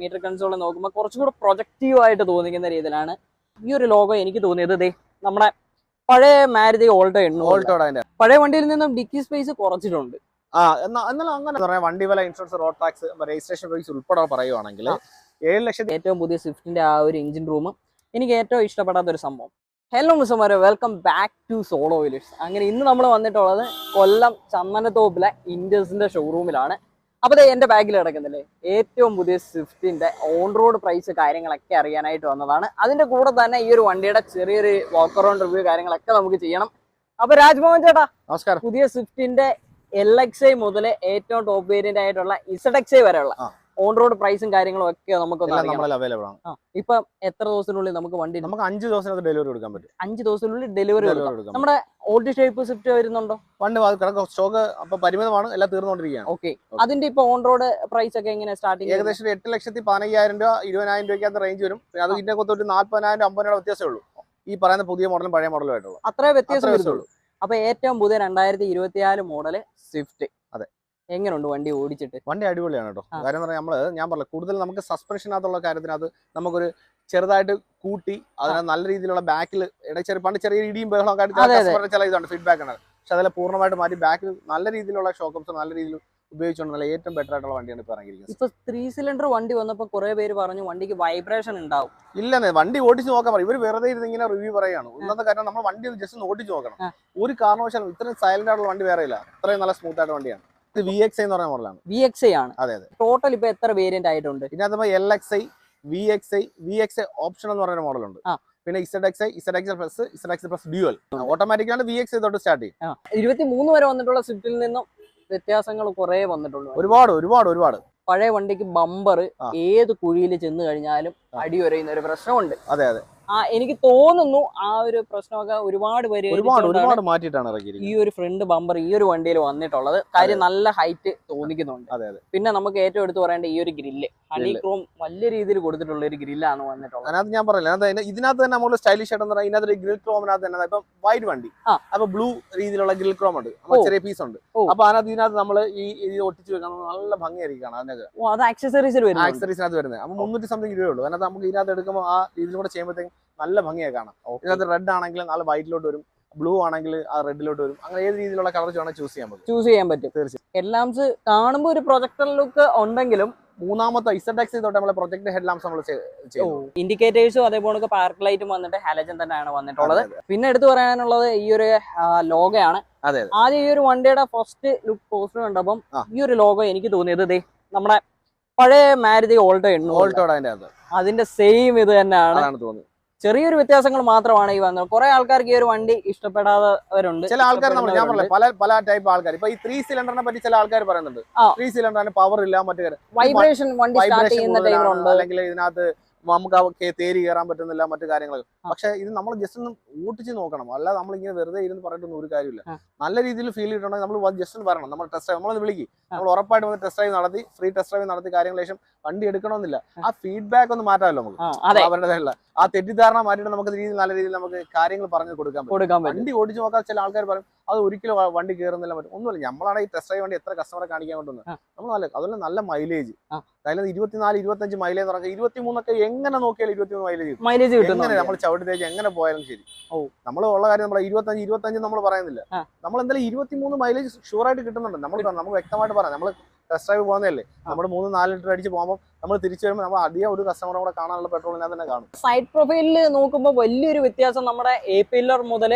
Metre console നോക്കുമ്പോൾ കുറച്ചും കൂടെ പ്രൊജക്റ്റീവ് ആയിട്ട് തോന്നിക്കുന്ന രീതിയിലാണ് ഈ ഒരു ലോഗോ എനിക്ക് തോന്നിയത്. ദേ നമ്മുടെ പഴയ മാരുതി ഓൾട്ടോ എണ്ണു ഓൾട്ടോടെ പഴയ വണ്ടിയിൽ നിന്നും ഡിക്കി സ്പേസ് കുറച്ചിട്ടുണ്ട്. ആ എന്നാൽ അങ്ങനെ പറയാം. വണ്ടി വില insurance road tax registration fees ഉൾപ്പെടെ പറയുവാണെങ്കിൽ ഏഴ് ലക്ഷത്തി ഏറ്റവും പുതിയ സ്വിഫ്റ്റിന്റെ ആ ഒരു എഞ്ചിൻ റൂം എനിക്ക് ഏറ്റവും ഇഷ്ടപ്പെടാത്ത ഒരു സംഭവം. Hello മിസ്സമാര് welcome back to Solo Wheelers അങ്ങനെ ഇന്ന് നമ്മൾ വന്നിട്ടുള്ളത് കൊല്ലം ചന്ദനത്തോപ്പിലെ ഇൻഡസിന്റെ ഷോറൂമിലാണ് അപ്പോൾ എന്റെ ബാഗിൽ കിടക്കുന്നില്ലേ? ഏറ്റവും പുതിയ സ്വിഫ്റ്റിന്റെ ഓൺ റോഡ് പ്രൈസ് കാര്യങ്ങളൊക്കെ അറിയാനായിട്ട് വന്നതാണ്. അതിന്റെ കൂടെ തന്നെ ഈ ഒരു വണ്ടിയുടെ ചെറിയൊരു വാക്ക് അറൗണ്ട് റിവ്യൂ കാര്യങ്ങളൊക്കെ നമുക്ക് ചെയ്യണം. അപ്പൊ രാജ്മോഹൻ ചേട്ടാ നമസ്കാരം. പുതിയ സ്വിഫ്റ്റിന്റെ എൽ എക്സ് ഐ മുതൽ ഏറ്റവും ടോപ്പ് വേരിയന്റ് ആയിട്ടുള്ള ഇസഡ് എക്സ് ഐ വരെയുള്ള. ഓൺ റോഡ് പ്രൈസും കാര്യങ്ങളും ഒക്കെ നമുക്ക് അവൈലബിൾ ആണ്. ഇപ്പൊ എത്ര ദിവസത്തിനുള്ളിൽ നമുക്ക് വണ്ടി നമുക്ക് അഞ്ച് ദിവസത്തിനകത്ത് ഡെലിവറി കൊടുക്കാൻ പറ്റും. അഞ്ച് ദിവസത്തിനുള്ളിൽ ഡെലിവറി കൊടുക്കാം. നമ്മുടെ ഓൾഡ് ഷേപ്പ് സ്വിഫ്റ്റ് വരുന്നുണ്ടോ? വണ്ടി സ്റ്റോക്ക് അപ്പൊ പരിമിതമാണ് എല്ലാം തീർന്നുകൊണ്ടിരിക്കുകയാണ്. ഓക്കെ. അതിന്റെ ഇപ്പൊ ഓൺ റോഡ് പ്രൈസ് ഒക്കെ എങ്ങനെ സ്റ്റാർട്ടിങ് ഏകദേശം എട്ട് ലക്ഷത്തി പതിനയ്യായിരം രൂപ ഇരുപതിനായിരം രൂപയ്ക്കകത്ത് റേഞ്ച് വരും. അത് ഇതിനെ കൊത്തൊരു നാല്പതിനായിരം അമ്പതിനായിരം വ്യത്യാസമേ ഉള്ളൂ. ഈ പറയുന്ന പുതിയ മോഡലും പഴയ മോഡലും ആയിട്ടുള്ളൂ. അത്രേ വ്യത്യാസം ഉള്ളൂ വരുന്നുള്ളൂ. അപ്പൊ ഏറ്റവും പുതിയ രണ്ടായിരത്തി ഇരുപത്തിനാല് മോഡൽ സ്വിഫ്റ്റ്. എങ്ങനെയുണ്ട് വണ്ടി ഓടിച്ചിട്ട്? വണ്ടി അടിപൊളിയാണ് കേട്ടോ. കാര്യം പറഞ്ഞാൽ നമ്മൾ ഞാൻ പറഞ്ഞു കൂടുതൽ നമുക്ക് സസ്പെൻഷനകത്തുള്ള കാര്യത്തിനകത്ത് നമുക്കൊരു ചെറുതായിട്ട് കൂട്ടി അതിനെ നല്ല രീതിയിലുള്ള ബാക്കിൽ ഇടച്ചെറി പണ്ട് ചെറിയ ഇടിയും ബഹളം ചില ഇതുണ്ട് ഫീഡ്ബാക്ക് ആണ്. പക്ഷെ അതിലെ പൂർണമായിട്ട് മാറ്റി ബാക്കിൽ നല്ല രീതിയിലുള്ള ഷോക്കപ്സ് നല്ല രീതിയിൽ ഉപയോഗിച്ചുകൊണ്ട് നല്ല ഏറ്റവും ബെറ്റർ ആയിട്ടുള്ള വണ്ടിയാണ് ഇപ്പൊ ഇറങ്ങിയിരിക്കുന്നത്. ഇപ്പൊ ത്രീ സിലിണ്ടർ വണ്ടി വന്നപ്പോ കുറെ പേര് പറഞ്ഞു വണ്ടിക്ക് വൈബ്രേഷൻ ഉണ്ടാവും. ഇല്ലെന്നേ വണ്ടി ഓടിച്ച് നോക്കാൻ പറയും. ഇവർ വെറുതെ ഇരുന്ന് ഇങ്ങനെ റിവ്യൂ പറയാണ് ഒന്നാമത്തെ കാര്യം നമ്മൾ വണ്ടി ജസ്റ്റ് ഒന്ന് ഓടിച്ച് നോക്കണം. ഒരു കാരണവശാലും ഇത്രയും സൈലന്റ് ആയിട്ടുള്ള വണ്ടി വേറെ ഇല്ല. അത്രയും നല്ല സ്മൂത്ത് ആയിട്ട് വണ്ടിയാണ്. ഇത് വി എക്സ് എന്ന് പറയുന്ന മോഡലാണ് വി എക്സ് ഐ ആണ്. അതെ അതെ. ടോട്ടൽ ഇപ്പൊ എത്ര വേരിയന്റ് ആയിട്ടുണ്ട്? ഇതിനകത്ത് L X I V X I V X I option എന്ന് പറയുന്ന മോഡലുണ്ട് ഉണ്ട്. പിന്നെ Z X Z X plus Z X plus dual ഓട്ടോമാറ്റിക്കാണ് V X തൊട്ട് സ്റ്റാർട്ട് ചെയ്യും. ഇരുപത്തി മൂന്ന് വരെ വന്നിട്ടുള്ള സ്വിഫ്റ്റിൽ നിന്നും വ്യത്യാസങ്ങൾ കുറെ വന്നിട്ടുള്ളൂ. ഒരുപാട് ഒരുപാട് ഒരുപാട്. പഴയ വണ്ടിക്ക് ബമ്പർ ഏത് കുഴിയിൽ ചെന്ന് കഴിഞ്ഞാലും അടിയൊരയുന്ന ഒരു പ്രശ്നമുണ്ട്. അതെ അതെ. എനിക്ക് തോന്നുന്നു ആ ഒരു പ്രശ്നമൊക്കെ ഒരുപാട് പേര് ഒരുപാട് ഒരുപാട് മാറ്റിയിട്ടാണ് ഈ ഒരു ഫ്രണ്ട് ബമ്പർ ഈ ഒരു വണ്ടിയിൽ വന്നിട്ടുള്ളത്. കാര്യം നല്ല ഹൈറ്റ് തോന്നിക്കുന്നുണ്ട്. അതെ അതെ. പിന്നെ നമുക്ക് ഏറ്റവും എടുത്ത് പറയേണ്ട ഈ ഒരു ഗ്രില്ല്. ഹണിക്രോം വലിയ രീതിയിൽ കൊടുത്തിട്ടുള്ള ഒരു ഗ്രില്ലാണ് വന്നിട്ടുള്ളത്. അതിനകത്ത് ഞാൻ പറഞ്ഞില്ല ഇതിനകത്ത് തന്നെ നമ്മൾ സ്റ്റൈലിഷ് ആയിട്ട് പറഞ്ഞാൽ ഇതിനകത്ത് ഒരു ഗ്രിൽ ക്രോമിനകത്ത് തന്നെ ഇപ്പൊ വൈറ്റ് വണ്ടി. അപ്പൊ ബ്ലൂ രീതിയിലുള്ള ഗ്രിൽ ക്രോം ഉണ്ട്. ചെറിയ പീസ് ഉണ്ട്. അപ്പൊ അതിനകത്ത് ഇതിനകത്ത് നമ്മൾ ഈ ഇത് ഒട്ടിച്ച് വെക്കാൻ നല്ല ഭംഗിയായിരിക്കണം അതിനകത്ത്. ആക്സറീസിനകത്ത് വരുന്നത്. അപ്പൊ മുന്നൂറ്റി സംതിങ് രൂപയുള്ളൂ അതിനകത്ത് നമുക്ക് ഇതിനകത്ത് എടുക്കുമ്പോൾ ആ രീതിയിൽ കൂടെ ചെയ്യുമ്പോഴത്തേക്കും നല്ല ഭംഗിയായി കാണാം ഇതിനകത്ത് റെഡ് ആണെങ്കിൽ നല്ല വൈറ്റിലോട്ട് വരും ബ്ലൂ ആണെങ്കിൽ ആ റെഡിലോട്ട് വരും. അങ്ങനെ ഏത് രീതിയിലുള്ള കളർ വേണമെങ്കിൽ ചൂസ് ചെയ്യാൻ പറ്റും. ചൂസ് ചെയ്യാൻ പറ്റും. തീർച്ചയായും. എല്ലാം കാണുമ്പോൾ ഒരു പ്രൊജക്ടർ ലുക്ക് ഉണ്ടെങ്കിലും മൂന്നാമത്തെ ഇസഡ് എക്സ് തൊട്ട് നമ്മളെ പ്രൊജക്ട് ഹെഡ് ലാംസ് നമ്മൾ ഇൻഡിക്കേറ്റേഴ്സും അതേപോലെ പാർക്ക് ലൈറ്റും വന്നിട്ട് ഹാലജൻ തന്നെയാണ് വന്നിട്ടുള്ളത്. പിന്നെ എടുത്തു പറയാനുള്ളത് ഈ ഒരു ലോഗയാണ്. അതെ ആദ്യം ഈ ഒരു വണ്ടിയുടെ ഫസ്റ്റ് ലുക്ക് പോസ്റ്റ് കണ്ടപ്പം ഈ ഒരു ലോഗോ എനിക്ക് തോന്നിയത് നമ്മുടെ പഴയ മാരുതി ഓൾട്ടോ എണ്ണൂറ്. ഓൾട്ടോടെ അതിന്റെ സെയിം ഇത് തന്നെയാണ്. തോന്നുന്നത് ചെറിയൊരു വ്യത്യാസങ്ങൾ മാത്രമാണ് ഈ വന്നത്. കുറെ ആൾക്കാർക്ക് ഈ ഒരു വണ്ടി ഇഷ്ടപ്പെടാത്തവരുണ്ട്. ചില ആൾക്കാർ നമ്മൾ ഞാൻ പറഞ്ഞു പറഞ്ഞില്ല പല പല ടൈപ്പ് ആൾക്കാർ. ഇപ്പൊ ഈ ത്രീ സിലിണ്ടറിനെ പറ്റി ചില ആൾക്കാർ പറയുന്നുണ്ട്. ത്രീ സിലിണ്ടറിന് പവർ ഇല്ല മറ്റു വൈബ്രേഷൻ വണ്ടി സ്റ്റാർട്ട് ചെയ്യുന്ന അല്ലെങ്കിൽ ഇതിനകത്ത് നമുക്ക് ആ കേ- തേരി കയറാൻ പറ്റുന്നില്ല മറ്റു കാര്യങ്ങളൊക്കെ. പക്ഷെ ഇത് നമ്മൾ ജസ്റ്റ് ഒന്ന് ഊട്ടിച്ച് നോക്കണം. അല്ല നമ്മൾ ഇങ്ങനെ വെറുതെ ഇരുന്ന് പറഞ്ഞിട്ടൊന്നും ഒരു കാര്യമില്ല. നല്ല രീതിയിൽ ഫീൽ ചെയ്തിട്ടുണ്ടെങ്കിൽ നമ്മൾ ജസ്റ്റ് ഒന്ന് വരണം. നമ്മൾ ടെസ്റ്റ് ഡ്രൈവ് നമ്മളൊന്ന് വിളിക്കും. നമ്മൾ ഉറപ്പായിട്ട് വന്ന് ടെസ്റ്റ് ഡ്രൈവ് നടത്തി ഫ്രീ ടെസ്റ്റ് ഡ്രൈവ് നടത്തി കാര്യങ്ങൾ ശേഷം വണ്ടി എടുക്കണമെന്നില്ല. ആ. ഫീഡ്ബാക്ക് ഒന്ന് മാറ്റാമല്ലോ നമുക്ക്. അവരുടേതല്ല ആ തെറ്റിദ്ധാരണ മാറ്റിയിട്ട് നമുക്ക് രീതിയിൽ നല്ല രീതിയിൽ നമുക്ക് കാര്യങ്ങൾ പറഞ്ഞു കൊടുക്കാൻ പറ്റും. വണ്ടി ഓടിച്ചു നോക്കാൻ ചില ആൾക്കാർ പറയും അത് ഒരിക്കലും വണ്ടി കയറുന്നില്ല പറ്റും. ഒന്നുമില്ല. നമ്മളാണ് ഈ ടെസ്റ്റ് ഡ്രൈവ് വണ്ടി എത്ര കസ്റ്റമറെ കാണിക്കാൻ കൊണ്ടുവന്നത്. നമ്മൾ നല്ല അതുപോലെ നല്ല മൈലേജ്. അതായത് ഇരുപത്തിനാല് ഇരുപത്തഞ്ച് മൈലേജ് നടക്കുക പറഞ്ഞാൽ ഇരുപത്തിമൂന്നൊക്കെ എങ്ങനെ നോക്കിയാലും ഇരുപത്തിമൂന്ന് മൈലേജ് മൈലേജ് എങ്ങനെ നമ്മൾ ചവിട്ടി തേച്ച് എങ്ങനെ പോയാലും ശരി. ഓ. നമ്മൾ ഉള്ള കാര്യം നമ്മൾ ഇരുപത്തഞ്ച് ഇരുപത്തഞ്ച് നമ്മൾ പറയുന്നില്ല. നമ്മൾ എന്തായാലും ഇരുപത്തിമൂന്ന് മൈലേജ് ഷുവർ ആയിട്ട് കിട്ടുന്നുണ്ട്. നമ്മൾ നമുക്ക് വ്യക്തമായിട്ട് പറയാം. നമ്മൾ ടെസ്റ്റ് ഡ്രൈവ് പോകുന്നതല്ലേ? നമ്മൾ മൂന്ന് നാല് ലിറ്റർ അടിച്ച് പോകുമ്പോൾ നമ്മൾ തിരിച്ചു വരുമ്പോൾ നമ്മൾ അധികം ഒരു കസ്റ്റമറെ കൂടെ കാണാനുള്ള പെട്രോളിനെ തന്നെ കാണും. സൈഡ് പ്രൊഫൈലിൽ നോക്കുമ്പോൾ വലിയൊരു വ്യത്യാസം നമ്മുടെ എ പില്ലർ മുതൽ.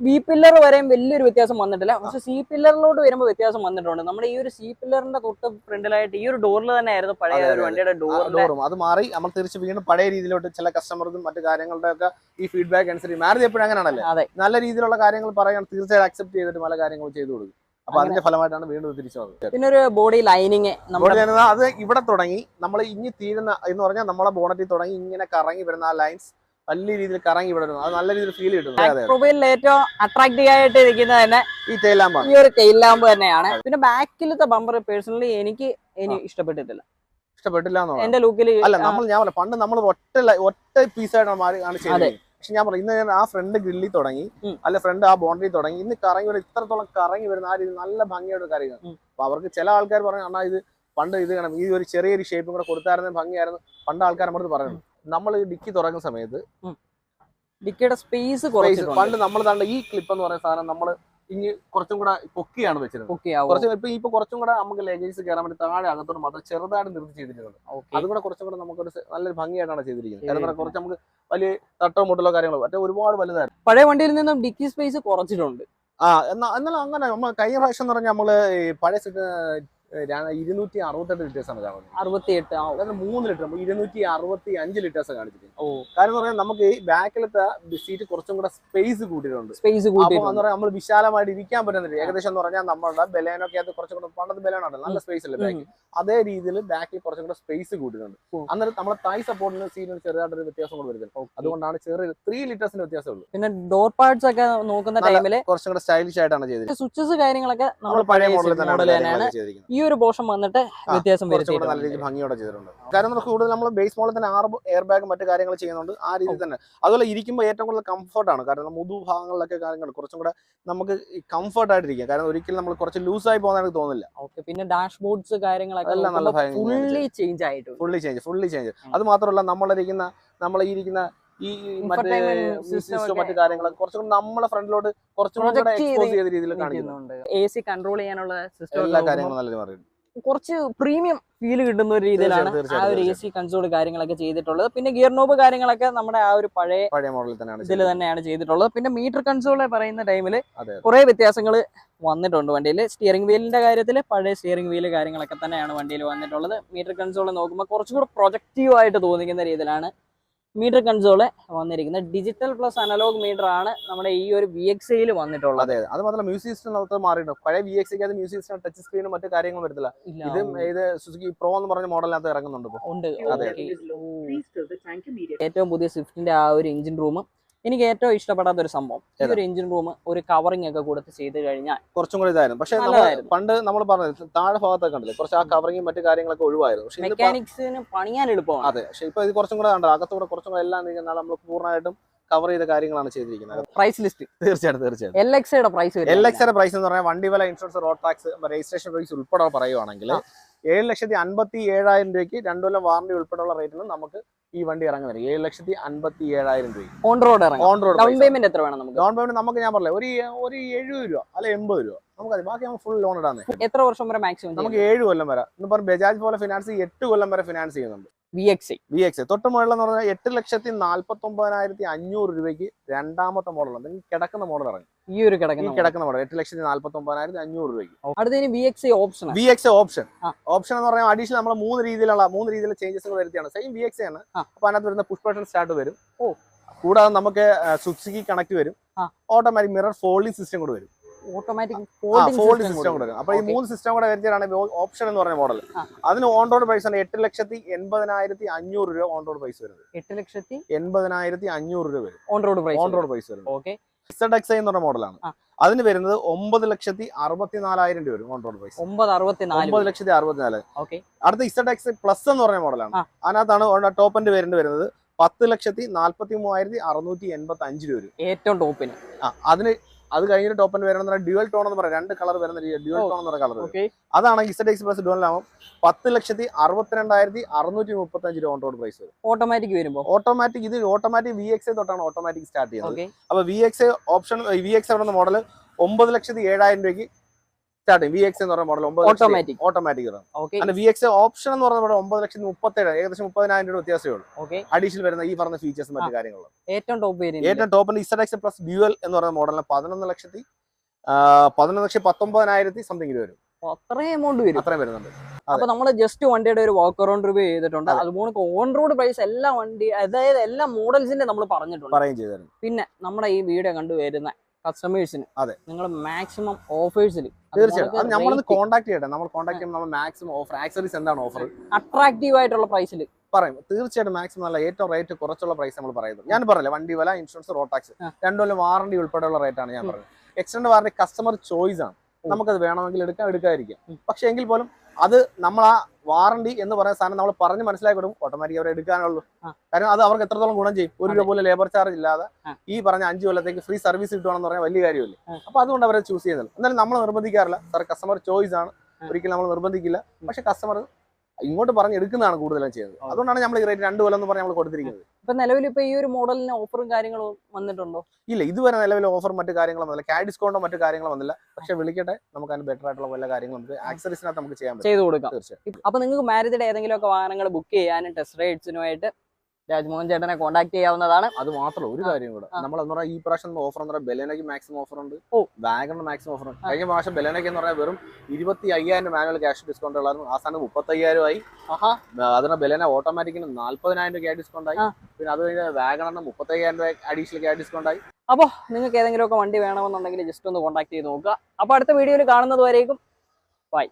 ബി പില്ലർ വരെയും വലിയൊരു വ്യത്യാസം വന്നിട്ടില്ല. പക്ഷെ സി പില്ലറിലോട്ട് വരുമ്പോൾ വ്യത്യാസം വന്നിട്ടുണ്ട്. നമ്മുടെ ഈ ഒരു സി പില്ലറിന്റെ തൊട്ട് ഫ്രണ്ടിലായിട്ട് ഈ ഒരു ഡോറിൽ തന്നെ ആയിരുന്നു പഴയ ഒരു വണ്ടിയുടെ ഡോർ ഡോറും അത് മാറി നമ്മൾ തിരിച്ച് വീണ്ടും പഴയ രീതിയിലോട്ട് ചില കസ്റ്റമർക്കും മറ്റു കാര്യങ്ങളുടെ ഒക്കെ ഈ ഫീഡ്ബാക്ക് അനുസരിച്ച് മാറി. എപ്പോഴും അങ്ങനെയാണല്ലേ? അതെ. നല്ല രീതിയിലുള്ള കാര്യങ്ങൾ പറയാൻ തീർച്ചയായും അക്സെപ്റ്റ് ചെയ്തിട്ട് പല കാര്യങ്ങളും ചെയ്തു കൊടുക്കും. അപ്പൊ അതിന്റെ ഫലമായിട്ടാണ് വീണ്ടും തിരിച്ചു വന്നത്. പിന്നെ ഒരു ബോഡി ലൈനിങ് ബോഡി ലൈൻ അത് ഇവിടെ തുടങ്ങി. നമ്മൾ ഇനി തീരുന്ന എന്ന് പറഞ്ഞാൽ നമ്മളെ ബോണറ്റിൽ തുടങ്ങി. ഇങ്ങനെ കറങ്ങി വരുന്ന ആ ലൈൻസ് വലിയ രീതിയിൽ കറങ്ങി വിടരുന്നു അത് നല്ല രീതിയിൽ ഫീൽ കിട്ടുന്നു പ്രൊഫൈലിൽ ഏറ്റവും അട്രാക്റ്റീവ് ആയിട്ട് ഇരിക്കുന്നത് തന്നെ ഈ തേലാമ്പാണ് ഈ ഒരു ടെയിൽ ലാമ്പ് തന്നെയാണ്. പിന്നെ ബാക്കിലത്തെ ബമ്പർ പേഴ്സണലി എനിക്ക് ഇനി ഇഷ്ടപ്പെട്ടിട്ടില്ല. ഇഷ്ടപ്പെട്ടില്ല എന്റെ ലുക്കിൽ അല്ല നമ്മൾ ഞാൻ പറയാം പണ്ട് നമ്മൾ ഒറ്റ ഒറ്റ പീസായിട്ടാണ് മാറി ആണ് അതെ. ചെയ്തത് പക്ഷെ ഞാൻ പറഞ്ഞു ഇന്ന് ഞാൻ ആ ഫ്രണ്ട് ഗ്രില്ലിൽ തുടങ്ങി അല്ല ഫ്രണ്ട് ആ ബോണ്ടറി തുടങ്ങി ഇന്ന് കറങ്ങി വരുന്ന ഇത്രത്തോളം കറങ്ങി വരുന്ന ആ രീതി നല്ല ഭംഗിയുടെ കാര്യങ്ങൾ. അപ്പൊ അവർക്ക് ചില ആൾക്കാർ പറഞ്ഞു അണ്ണാ ഇത് പണ്ട് ഇത് കാണാം ഈ ഒരു ചെറിയൊരു ഷേപ്പും കൂടെ കൊടുത്തായിരുന്നു ഭംഗിയായിരുന്നു. പണ്ട് ആൾക്കാർ പറഞ്ഞു പറയുന്നു നമ്മൾ ഡിക്കി തുറക്കുന്ന സമയത്ത് ഡിക്കിയുടെ സ്പേസ് പണ്ട് നമ്മൾ താണ്ട ഈ ക്ലിപ്പ് എന്ന് പറയുന്ന സാധനം നമ്മൾ ഇനി കുറച്ചും കൂടെ പൊക്കിയാണ് വെച്ചിരുന്നത്. കുറച്ച് ഇപ്പൊ ഇപ്പൊ കുറച്ചും കൂടെ നമുക്ക് ലഗേജ് കയറാൻ വേണ്ടി താഴെ അകത്തോട്ട് മാത്രം ചെറുതായിട്ട് നിർത്തി ചെയ്തിട്ടുണ്ട് അതും കൂടെ കുറച്ചും കൂടെ നമുക്കൊരു നല്ലൊരു ഭംഗിയായിട്ടാണ് ചെയ്തിരിക്കുന്നത്. കാരണം കുറച്ച് നമുക്ക് വലിയ തട്ടോ മുട്ടലോ കാര്യങ്ങളോ മറ്റേ ഒരുപാട് വലുതായിരുന്നു പഴയ വണ്ടിയിൽ നിന്നും ഡിക്കി സ്പേസ് കുറച്ചിട്ടുണ്ട്. ആ എന്നാൽ എന്നാലും അങ്ങനെ നമ്മൾ കഴിഞ്ഞ പ്രാവശ്യം എന്ന് പറഞ്ഞാൽ നമ്മൾ പഴയ സെറ്റ് ഇരുന്നൂറ്റി അറുപത്തെട്ട് ലിറ്റേഴ്സാണ് കാണുന്നത് അറുപത്തിയെട്ട് അതായത് മൂന്ന് ലിറ്റർ നമ്മൾ ഇരുന്നൂറ്റി അറുപത്തി അഞ്ച് ലിറ്റേഴ്സ് കാണിച്ചിരിക്കുന്നത്. ഓ. കാരണം പറഞ്ഞാൽ നമുക്ക് ഈ ബാക്കിലത്തെ സീറ്റ് കുറച്ചും കൂടെ സ്പേസ് കൂട്ടിയിട്ടുണ്ട്. സ്പേസ് കൂട്ടിയിട്ടുണ്ട്. നമ്മൾ വിശാലമായിട്ട് ഇരിക്കാൻ പറ്റുന്നില്ല. ഏകദേശം എന്ന് പറഞ്ഞാൽ നമ്മുടെ ബലേനൊക്കെ അത് കുറച്ചും കൂടെ പണ്ടത്തെ ബലേനാണ് നല്ല സ്പേസ് അല്ലേ അതേ രീതിയിൽ ബാക്കിൽ കുറച്ചും കൂടെ സ്പേസ് കൂട്ടിയിട്ടുണ്ട്. അന്നേരം നമ്മുടെ തൈ സപ്പോർട്ടിന് സീറ്റിന് ചെറുതായിട്ടൊരു വ്യത്യാസം കൂടെ വരുന്നത് അതുകൊണ്ടാണ് ചെറിയ ത്രീ ലിറ്റേഴ്സിന്റെ വ്യത്യാസമേ ഉള്ളൂ. പിന്നെ ഡോർ പാർട്സ് ഒക്കെ നോക്കുന്ന ടൈമിൽ കുറച്ചും കൂടെ സ്റ്റൈലിഷ് ആയിട്ടാണ് ചെയ്തത് സ്വിച്ചസ് കാര്യങ്ങളൊക്കെ നമ്മൾ പഴയ മോഡലിൽ തന്നെയാണ് ഈ ഒരു പോർഷൻ വന്നിട്ട് വ്യത്യാസം നല്ല രീതിയിൽ ഭംഗിയോടെ ചെയ്തിട്ടുണ്ട്. കാരണം നമുക്ക് കൂടുതൽ നമ്മൾ ബേസ് മോളിൽ തന്നെ ആറ് എയർ ബാഗ് മറ്റു കാര്യങ്ങൾ ചെയ്യുന്നുണ്ട് ആ രീതിയിൽ തന്നെ. അതുപോലെ ഇരിക്കുമ്പോൾ ഏറ്റവും കൂടുതൽ കംഫർട്ടാണ് കാരണം മുതു ഭാഗങ്ങളിലൊക്കെ കാര്യങ്ങൾ കുറച്ചും കൂടെ നമുക്ക് കംഫർട്ട് ആയിട്ടിരിക്കാം. കാരണം ഒരിക്കലും നമ്മൾ കുറച്ച് ലൂസായി പോകുന്ന എനിക്ക് തോന്നുന്നില്ല. ഓക്കെ പിന്നെ ഡാഷ് ബോർഡ്സ് കാര്യങ്ങളൊക്കെ എല്ലാം നല്ല ഫുള്ളി ചേഞ്ച് ആയിട്ടുണ്ട്. Fully change fully change. അത് മാത്രമല്ല നമ്മളിരിക്കുന്ന നമ്മളെ ഇരിക്കുന്ന ഈ മറ്റേ സിസ്റ്റം മറ്റു കാര്യങ്ങളൊക്കെ കുറച്ചും നമ്മളെ ഫ്രണ്ടിലോട്ട് കുറച്ചും കൂടെ എക്സ്പോസ് ചെയ്ത രീതിയിൽ കാണിക്കുന്നുണ്ട് എ സി കൺട്രോൾ ചെയ്യാനുള്ള സിസ്റ്റം എല്ലാ കാര്യങ്ങളും നല്ല കുറച്ച് പ്രീമിയം ഫീൽ കിട്ടുന്ന ഒരു രീതിയിലാണ് ആ ഒരു എ സി കൺസോൾ കാര്യങ്ങളൊക്കെ ചെയ്തിട്ടുള്ളത്. പിന്നെ ഗിയർ നോബ് കാര്യങ്ങളൊക്കെ നമ്മുടെ ആ ഒരു പഴയ പഴയ മോഡലിൽ തന്നെയാണ് ഇതിൽ തന്നെയാണ് ചെയ്തിട്ടുള്ളത്. പിന്നെ മീറ്റർ കൺസോൾ പറയുന്ന ടൈമിൽ. കുറെ വ്യത്യാസങ്ങൾ വന്നിട്ടുണ്ട് വണ്ടിയിൽ സ്റ്റിയറിംഗ് വീലിന്റെ കാര്യത്തിൽ പഴയ സ്റ്റിയറിംഗ് വീൽ കാര്യങ്ങളൊക്കെ തന്നെയാണ് വണ്ടിയിൽ വന്നിട്ടുള്ളത്. മീറ്റർ കൺസോൾ നോക്കുമ്പോൾ കുറച്ചുകൂടെ പ്രൊജക്റ്റീവ് ആയിട്ട് തോന്നിക്കുന്ന രീതിയിലാണ് മീറ്റർ കൺസോൾ വന്നിരിക്കുന്നത്. ഡിജിറ്റൽ പ്ലസ് അനലോഗ് മീറ്റർ ആണ് നമ്മുടെ ഈ ഒരു വി എക്സ് ഐയിൽ വന്നിട്ടുള്ളത്. അതെ അത്. മാത്രമല്ല മ്യൂസിക് സിസ്റ്റം നമുക്ക് മാറിയിട്ടുണ്ട്. പഴയ വി എക്സ് അത് മ്യൂസിക് സിസ്റ്റം ടച്ച് സ്ക്രീനും മറ്റു കാര്യങ്ങളും വരത്തില്ല. ഇത് ഇത് സുസുക്കി പ്രോ എന്ന് പറഞ്ഞ മോഡലിനകത്ത് ഇറങ്ങുന്നുണ്ട് ഉണ്ട്. ഏറ്റവും പുതിയ സ്വിഫ്റ്റിന്റെ ആ ഒരു എഞ്ചിൻ റൂം എനിക്ക് ഏറ്റവും ഇഷ്ടപ്പെടാത്ത ഒരു സംഭവം. ഒരു എഞ്ചിൻ റൂം ഒരു കവറിംഗ് ഒക്കെ കൊടുത്ത് ചെയ്ത് കഴിഞ്ഞാൽ കുറച്ചും കൂടി ഇതായിരുന്നു. പക്ഷേ പണ്ട് നമ്മൾ പറഞ്ഞത് താഴെ ഭാഗത്തൊക്കെ കണ്ടില്ലേ കുറച്ച് ആ കവറിങ്ങും മറ്റു കാര്യങ്ങളൊക്കെ ഒഴിവായിരുന്നു. പക്ഷേ മെക്കാനിക്സിന് പണിയാൻ എളുപ്പമാണ്. അതെ പക്ഷേ ഇപ്പൊ ഇത് കുറച്ചും കൂടെ കണ്ടോ അകത്തൂടെ കുറച്ചും കൂടെ എല്ലാം കഴിഞ്ഞാൽ നമ്മൾ പൂർണമായിട്ടും കവർ ചെയ്ത കാര്യങ്ങളാണ് ചെയ്തിരിക്കുന്നത്. പ്രൈസ് ലിസ്റ്റ് തീർച്ചയായിട്ടും തീർച്ചയായിട്ടും. എൽ എക്സയുടെ പ്രൈസ് എൽ എക്സയുടെ പ്രൈസ് എന്ന് പറഞ്ഞാൽ വണ്ടി വില insurance road tax registration price ഉൾപ്പെടെ പറയുവാണെങ്കിൽ ഏഴ് ലക്ഷത്തി അൻപത്തി ഏഴായിരം രൂപയ്ക്ക് രണ്ടു കൊല്ലം വാറണ്ടി ഉൾപ്പെടെയുള്ള റേറ്റിന് നമുക്ക് ഈ വണ്ടി ഇറങ്ങി വരും. ഏഴ് ലക്ഷത്തി അൻപത്തി ഏഴായിരം രൂപ on road on road down payment എത്ര വേണം നമുക്ക്? ഡൗൺ പേയ്മെന്റ് നമുക്ക് ഞാൻ പറയാം ഒരു ഒരു എഴുപത് രൂപ അല്ലെ എൺപത് രൂപ. നമുക്ക് അത് ബാക്കി നമുക്ക് ഫുൾ ലോൺ ഇടാൻ എത്ര വർഷം വരെ മാക്സിമം നമുക്ക് ഏഴ് കൊല്ലം വരെ. പറഞ്ഞ ബജാജ് പോലെ ഫിനാൻസ് എട്ട് കൊല്ലം വരെ ഫിനാൻസ് ചെയ്യുന്നുണ്ട്. വി എക്സ് വി എക്സ് തൊട്ട് മുകളിലെന്ന് പറഞ്ഞാൽ എട്ട് ലക്ഷത്തി നാല്പത്തി ഒമ്പതിനായിരത്തി അഞ്ഞൂറ് രൂപയ്ക്ക് രണ്ടാമത്തെ മോഡൽ ഉണ്ട് കിടക്കുന്ന മോഡൽ ഇറങ്ങി. ഈ ഒരു കിടക്കുന്ന കിടക്കുന്ന മോഡൽ. എട്ട് ലക്ഷത്തി നാല്പത്തി ഒമ്പതിനായിരത്തി അഞ്ഞൂറ് രൂപയ്ക്ക്. അടുത്തതിന് V X option V X option option എന്ന് പറഞ്ഞാൽ അഡീഷണൽ നമ്മൾ മൂന്ന് രീതിയിലുള്ള മൂന്ന് രീതിയിലുള്ള ചേഞ്ചസ് വരുത്തിയാണ്. സെയിം വി എക്സ് ആണ്. അപ്പൊ അതിനകത്ത് വരുന്ന പുഷ് ബട്ടൺ സ്റ്റാർട്ട് വരും. ഓ. കൂടാതെ നമുക്ക് സുസുക്കി കണക്ട് വരും. ഓട്ടോമാറ്റിക് മിറർ ഫോൾഡിംഗ് സിസ്റ്റം കൂടെ വരും. ഓട്ടോമാറ്റിക് ഫോൾഡിംഗ് ഫോൾഡിംഗ് സിസ്റ്റം കൂടെ വരും അപ്പൊ ഈ മൂന്ന് സിസ്റ്റം കൂടെ ഓപ്ഷൻ എന്ന് പറഞ്ഞ മോഡൽ അതിന് ഓൺ റോഡ് പ്രൈസ് ആണ് എട്ട് ലക്ഷത്തി എൺപതിനായിരത്തി അഞ്ഞൂറ് രൂപ ഓൺ റോഡ് പ്രൈസ് വരുന്നത്. എട്ട് ലക്ഷത്തി എൺപതിനായിരത്തി അഞ്ഞൂറ് രൂപ വരും. On road on price road price വരുന്നത്. ഓക്കെ എക്സ് എന്ന് പറഞ്ഞ മോഡലാണ് അതിന് വരുന്നത് ഒമ്പത് ലക്ഷത്തി അറുപത്തിനാലായിരം രൂപ വരും ഓൺ റോഡ് പ്രൈസ് ഒമ്പത് ലക്ഷത്തി അറുപത്തിനാല്. അടുത്ത ഇസഡ് എക്സ് പ്ലസ് എന്ന് പറഞ്ഞ മോഡലാണ്. അതിനകത്താണ് ടോപ്പ് എൻഡ് വേരിയന്റ് വരുന്നത് പത്ത് ലക്ഷത്തി നാല്പത്തി മൂവായിരത്തി അറുന്നൂറ്റി എൺപത്തി അഞ്ച് രൂപ വരും. ഏറ്റവും ടോപ്പിന് ആ അതിന് അത് കഴിഞ്ഞിട്ട് ടോപ്പ് വരുന്ന ഡ്യുവൽ ടോൺ എന്ന് പറയാം. രണ്ട് കളർ വരുന്ന ഡ്യുവൽ. ടോൺ എന്ന് പറയുന്ന കളർ അതാണ് ഇസഡ് എക്സ് പ്ലസ് ആവും പത്ത് ലക്ഷത്തി അറുപത്തിരണ്ടായിരത്തി അറുന്നൂറ്റി മുപ്പത്തി അഞ്ച് രൂപ ഓൺ റോഡ് പ്രൈസ് വരും. ഓട്ടോമാറ്റിക് വരുമ്പോൾ ഓട്ടോമാറ്റിക് ഇത് ഓട്ടോമാറ്റിക് വി എക്സ് തൊട്ടാണ് ഓട്ടോമാറ്റിക് സ്റ്റാർട്ട് ചെയ്യുന്നത്. അപ്പൊ V X option V X എവിടെ മോഡൽ ഒമ്പത് ലക്ഷത്തി ഏഴായിരം രൂപയ്ക്ക് സ്റ്റാർട്ട് ചെയ്യും വി എക്സ് എന്ന് പറയുന്ന മോഡൽ ഒമ്പത് ഓട്ടോമാറ്റിക് ഓട്ടോമാറ്റിക് ഓക്കെ അല്ല വി എക്സ് ഓപ്ഷൻ എന്ന് പറഞ്ഞ മോഡൽ ഒമ്പത് ലക്ഷത്തി മുപ്പത്തേഴ് ഏകദേശം മുപ്പതിനായിരം രൂപ വ്യത്യാസമേ ഉള്ളൂ അഡീഷണൽ വരുന്ന ഈ പറഞ്ഞ ഫീച്ചേഴ്സ് മറ്റു കാര്യങ്ങളും. ഏറ്റവും ടോപ്പ് ഏറ്റവും ഇസഡ് എക്സ് പ്ലസ് ഡ്യുവൽ എന്ന് പറഞ്ഞ മോഡലിന് പതിനൊന്ന് ലക്ഷത്തി ആ, പതിനൊന്ന് ലക്ഷത്തി പത്തൊമ്പതിനായിരത്തി സംതിങ് രൂപ വരും. അത്രയും എമൗണ്ട് വരും. അത്രയും വരുന്നുണ്ട്. അപ്പൊ നമ്മൾ ജസ്റ്റ് വണ്ടിയുടെ ഒരു വാക്ക് അറൗണ്ട് റിവ്യൂ ചെയ്തിട്ടുണ്ട്. അതെ. അതുപോലെ ഓൺ റോഡ് പ്രൈസ് എല്ലാ വണ്ടി അതായത് എല്ലാ മോഡൽസിന്റെ നമ്മൾ പറഞ്ഞിട്ടുണ്ട്. പിന്നെ നമ്മുടെ ഈ വീഡിയോ കണ്ടുവരുന്ന കസ്റ്റമേഴ്സിന് അതെ. നിങ്ങൾ മാക്സിമം ഓഫേഴ്സിൽ തീർച്ചയായിട്ടും. നമ്മളൊന്ന് കോൺടാക്ട് ചെയ്യട്ടെ. നമ്മൾ കോൺടാക്ട് ചെയ്യുമ്പോൾ നമ്മൾ മാക്സിമം ഓഫർ ആക്സറീസ് എന്താണ് ഓഫർ അട്രാക്റ്റീവ് ആയിട്ടുള്ള പ്രൈസിൽ പറയും. തീർച്ചയായിട്ടും മാക്സിമം നല്ല ഏറ്റവും റേറ്റ് കുറച്ചുള്ള പ്രൈസ് നമ്മൾ പറയുന്നത് ഞാൻ പറഞ്ഞില്ല വണ്ടി വില ഇൻഷുറൻസ് റോഡ് ടാക്സ് രണ്ടുമല്ല വാറണ്ടി ഉൾപ്പെടെയുള്ള റേറ്റ് ആണ് ഞാൻ. പറഞ്ഞത്. എക്സ്റ്റൻഡ് വാറണ്ടി കസ്റ്റമർ ചോയ്സ് ആണ്. നമുക്കത് വേണമെങ്കിൽ എടുക്കാം എടുക്കാതിരിക്കാം. പക്ഷെ എങ്കിൽ പോലും അത് നമ്മൾ ആ വാറണ്ടി എന്ന് പറയുന്ന സാധനം നമ്മൾ പറഞ്ഞ് മനസ്സിലാക്കി കൊടുക്കും ഓട്ടോമാറ്റിക് അവരെ എടുക്കാനുള്ളൂ. കാരണം അത് അവർക്ക് എത്രത്തോളം ഗുണം ചെയ്യും? ഒരു രൂപ പോലെ ലേബർ ചാർജ് ഇല്ലാതെ ഈ പറഞ്ഞ അഞ്ച് കൊല്ലത്തേക്ക് ഫ്രീ സർവീസ് കിട്ടുവാണെന്ന് പറഞ്ഞാൽ വലിയ കാര്യമില്ല. അപ്പൊ അതുകൊണ്ട് അവരെ ചൂസ് ചെയ്യുന്നില്ല. എന്നാലും നമ്മൾ നിർബന്ധിക്കാറില്ല. സാർ കസ്റ്റമർ ചോയ്സ് ആണ്. ഒരിക്കലും നമ്മൾ നിർബന്ധിക്കില്ല. പക്ഷെ കസ്റ്റമർ ഇങ്ങോട്ട് പറഞ്ഞ് എടുക്കുന്നതാണ് കൂടുതലും ചെയ്യുന്നത്. അതുകൊണ്ടാണ് നമ്മൾ ഈ റേറ്റ് രണ്ട് കൊല്ലം എന്ന് പറഞ്ഞ് നമ്മൾ കൊടുത്തിരിക്കുന്നത്. ഇപ്പൊ നിലവിൽ ഇപ്പൊ ഈ ഒരു മോഡലിന് ഓഫറും കാര്യങ്ങളും വന്നിട്ടുണ്ടോ? ഇല്ല ഇതുവരെ നിലവിൽ ഓഫർ മറ്റു കാര്യങ്ങളും വന്നില്ല. ക്യാഷ് ഡിസ്കൗണ്ടോ മറ്റു കാര്യങ്ങളും വന്നില്ല. പക്ഷെ വിളിക്കട്ടെ നമുക്ക് അതിന് ബെറ്റർ ആയിട്ടുള്ള വല്ല കാര്യങ്ങളും നമുക്ക് ആക്സറീസിനകത്ത് നമുക്ക് ചെയ്യാൻ ചെയ്തു കൊടുക്കാം. തീർച്ചയായും. അപ്പൊ നിങ്ങൾക്ക് മാരുതിയുടെ ഏതെങ്കിലും ഒക്കെ വാഹനങ്ങൾ ബുക്ക് ചെയ്യാനും ടെസ്റ്റ് റൈഡ്സിനുമായിട്ട് രാജ്മോഹൻ ചേട്ടനെ കോൺടാക്ട് ചെയ്യാവുന്നതാണ്. അത് മാത്രമല്ല ഒരു കാര്യം കൂടെ. നമ്മൾ എന്ന് പറഞ്ഞാൽ ഈ പ്രാവശ്യം ഓഫർ എന്ന് പറഞ്ഞാൽ ബെലേനയ്ക്ക് മാക്സിമം ഓഫർ ഉണ്ട്. ഓ. വാഗണിന് മാക്സിമം ഓഫർ ഉണ്ട്. കഴിഞ്ഞ പ്രാവശ്യം ബെലേനയ്ക്ക് എന്ന് പറഞ്ഞാൽ വെറും ഇരുപത്തി അയ്യായിരം മാനുവൽ ക്യാഷ് ഡിസ്കൗണ്ട് ഉള്ളായിരുന്നു. ആ സ്ഥാനം മുപ്പത്തി അയ്യായിരം ആയി അതിന് ബെലേന ഓട്ടോമാറ്റിക്കിന് നാല്പതിനായിരം രൂപ ഡിസ്കൗണ്ട് ആയി. പിന്നെ അത് കഴിഞ്ഞ് വാഗണിന് മുപ്പത്തി അയ്യായിരം രൂപ അഡീഷണൽ ക്യാഷ് ഡിസ്കൗണ്ട് ആയി. അപ്പോൾ നിങ്ങൾക്ക് ഏതെങ്കിലുമൊക്കെ വണ്ടി വേണമെന്നുണ്ടെങ്കിൽ ജസ്റ്റ് ഒന്ന് കോൺടാക്ട് ചെയ്ത് നോക്കുക. അപ്പോൾ അടുത്ത വീഡിയോയിൽ കാണുന്നത് വരേക്കും. ബൈ